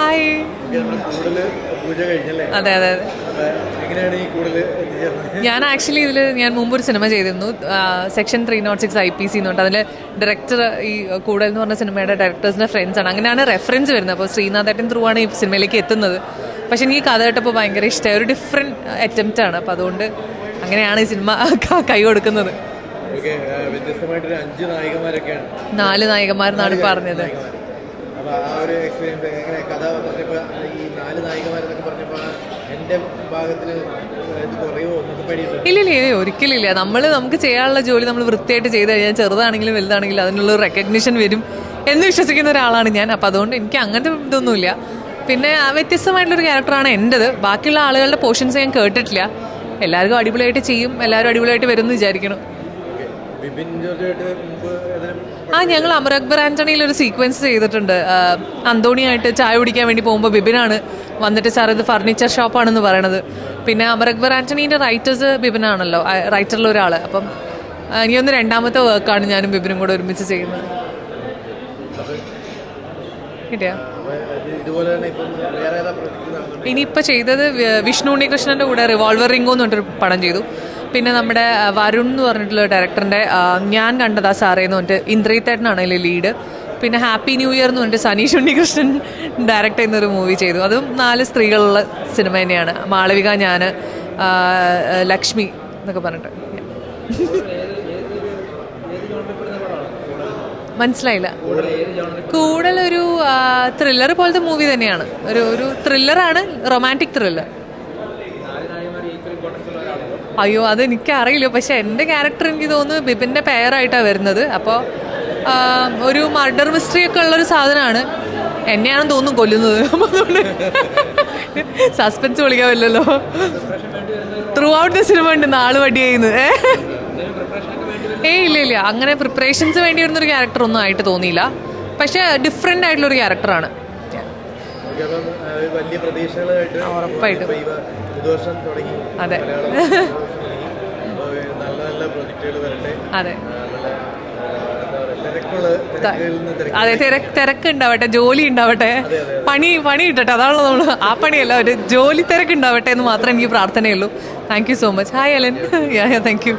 Hi. അതെ അതെ ഞാൻ ആക്ച്വലി ഇതിൽ ഞാൻ മുമ്പ് ഒരു സിനിമ ചെയ്തിരുന്നു. Section three nought six I P C എന്നുണ്ട് അതിൽ ഡയറക്ടർ ഈ കൂടൽ എന്ന് പറഞ്ഞ സിനിമയുടെ ഡയറക്ടേഴ്സിന്റെ ഫ്രണ്ട്സ് ആണ്. അങ്ങനെയാണ് റെഫറൻസ് വരുന്നത്. അപ്പോൾ ശ്രീനാഥേട്ടൻ ത്രൂ ആണ് ഈ സിനിമയിലേക്ക് എത്തുന്നത്. പക്ഷെ എനിക്ക് കഥ കേട്ടപ്പോൾ ഭയങ്കര ഇഷ്ടമായ ഒരു ഡിഫറെന്റ് അറ്റംപ്റ്റ് ആണ്. അപ്പോൾ അതുകൊണ്ട് അങ്ങനെയാണ് ഈ സിനിമ കൈ കൊടുക്കുന്നത്. നാല് നായകന്മാരെന്നാണ് പറഞ്ഞത്. നായികമാർ. അപ്പൊ ആ ഒരു എക്സ്പീരിയൻസ് എങ്ങനെ കഥ പറഞ്ഞപ്പോ ഈ നാല് നായികമാരെന്നൊക്കെ പറഞ്ഞപ്പോ എന്റെ ഭാഗത്തിന് ഇത് കുറയോ എന്നൊക്കെ പേടിയുണ്ട്. ഇല്ല ഒരിക്കലില്ല നമ്മൾ നമുക്ക് ചെയ്യാനുള്ള ജോലി നമ്മൾ വൃത്തിയായിട്ട് ചെയ്ത് കഴിഞ്ഞാൽ ചെറുതാണെങ്കിലും വലുതാണെങ്കിലും അതിനുള്ള റെക്കഗ്നിഷൻ വരും എന്ന് വിശ്വസിക്കുന്ന ഒരാളാണ് ഞാൻ. അപ്പം അതുകൊണ്ട് എനിക്ക് അങ്ങനത്തെ ഇതൊന്നുമില്ല. പിന്നെ വ്യത്യസ്തമായിട്ടുള്ളൊരു ക്യാരക്ടറാണ് എന്റെത് ബാക്കിയുള്ള ആളുകളുടെ പോർഷൻസ് ഞാൻ കേട്ടിട്ടില്ല. എല്ലാവർക്കും അടിപൊളിയായിട്ട് ചെയ്യും. എല്ലാവരും അടിപൊളിയായിട്ട് വരും എന്ന് വിചാരിക്കണം ആ ഞങ്ങൾ അമർ അക്ബർ ആന്റണിയിൽ ഒരു സീക്വൻസ് ചെയ്തിട്ടുണ്ട്. അന്തോണിയായിട്ട് ചായ കുടിക്കാൻ വേണ്ടി പോകുമ്പോൾ ബിബിനാണ് വന്നിട്ട് സാർ ഇത് ഫർണിച്ചർ ഷോപ്പാണെന്ന് പറയണത്. പിന്നെ അമർ അക്ബർ ആന്റണീന്റെ റൈറ്റേഴ്സ് ബിബിനാണല്ലോ റൈറ്ററിൽ ഒരാൾ അപ്പം ഇനിയൊന്ന് രണ്ടാമത്തെ വർക്കാണ് ഞാനും ബിബിനും കൂടെ ഒരുമിച്ച് ചെയ്യുന്നത്. കിട്ടിയാ ഇനിയിപ്പോൾ ചെയ്തത് വിഷ്ണു ഉണ്ണികൃഷ്ണന്റെ കൂടെ റിവോൾവർ റിംഗോ എന്ന് പറഞ്ഞിട്ടൊരു പടം ചെയ്തു. പിന്നെ നമ്മുടെ വരുൺ എന്ന് പറഞ്ഞിട്ടുള്ള ഡയറക്ടറിന്റെ ഞാൻ കണ്ടതാ സാറേ എന്ന് പറഞ്ഞിട്ട് ഇന്ദ്രിത്തേട്ടനാണ് അതിൽ ലീഡ് പിന്നെ ഹാപ്പി ന്യൂ ഇയർ എന്ന് പറഞ്ഞിട്ട് സനീഷ് ഉണ്ണികൃഷ്ണൻ ഡയറക്റ്റ് ചെയ്യുന്നൊരു മൂവി ചെയ്തു. അതും നാല് സ്ത്രീകളുള്ള സിനിമ തന്നെയാണ്. മാളവിക ഞാൻ ലക്ഷ്മി എന്നൊക്കെ പറഞ്ഞിട്ട്. മനസ്സിലായില്ല. കൂടുതലൊരു ത്രില്ലർ പോലത്തെ മൂവി തന്നെയാണ്. ഒരു ഒരു ത്രില്ലറാണ് റൊമാന്റിക് ത്രില്ലർ അയ്യോ അത് എനിക്കറിയില്ല. പക്ഷെ എന്റെ ക്യാരക്ടർ എനിക്ക് തോന്നുന്നു ബിബിന്റെ പെയറായിട്ടാണ് വരുന്നത്. അപ്പോൾ ഒരു മർഡർ മിസ്റ്ററി ഒക്കെ ഉള്ളൊരു സാധനമാണ്. എന്നെയാണെന്ന് തോന്നുന്നു കൊല്ലുന്നത്. സസ്പെൻസ് വിളിക്കാൻ പറ്റില്ലല്ലോ ത്രൂ ഔട്ട് ദ സിനിമ ഉണ്ട് നാൾ വടി ചെയ്യുന്നത്. ഏ? ഇല്ല ഇല്ല. അങ്ങനെ പ്രിപ്പറേഷൻസ് വേണ്ടി വരുന്നൊരു ക്യാരക്ടർ ഒന്നും ആയിട്ട് തോന്നിയില്ല. പക്ഷേ ഡിഫറെന്റ് ആയിട്ടുള്ളൊരു ക്യാരക്ടറാണ് ഓക്കെ അപ്പം ആ, ഒരു വലിയ പ്രതീക്ഷകളായിട്ട് ഉറപ്പായിട്ടും. പുതുവർഷം തുടങ്ങി. അതെ. നല്ല നല്ല പ്രൊജക്ടുകൾ വരട്ടെ. അതെ. അതെ തിരക്ക് തിരക്ക് ഉണ്ടാവട്ടെ ജോലി ഉണ്ടാവട്ടെ. പണി പണി കിട്ടട്ടെ അതാണല്ലോ നമ്മൾ ആ പണിയല്ല ഒരു ജോലി തിരക്ക് ഉണ്ടാവട്ടെ എന്ന് മാത്രമേ എനിക്ക് പ്രാർത്ഥനയുള്ളൂ. Thank you so much hi Alan yeah thank you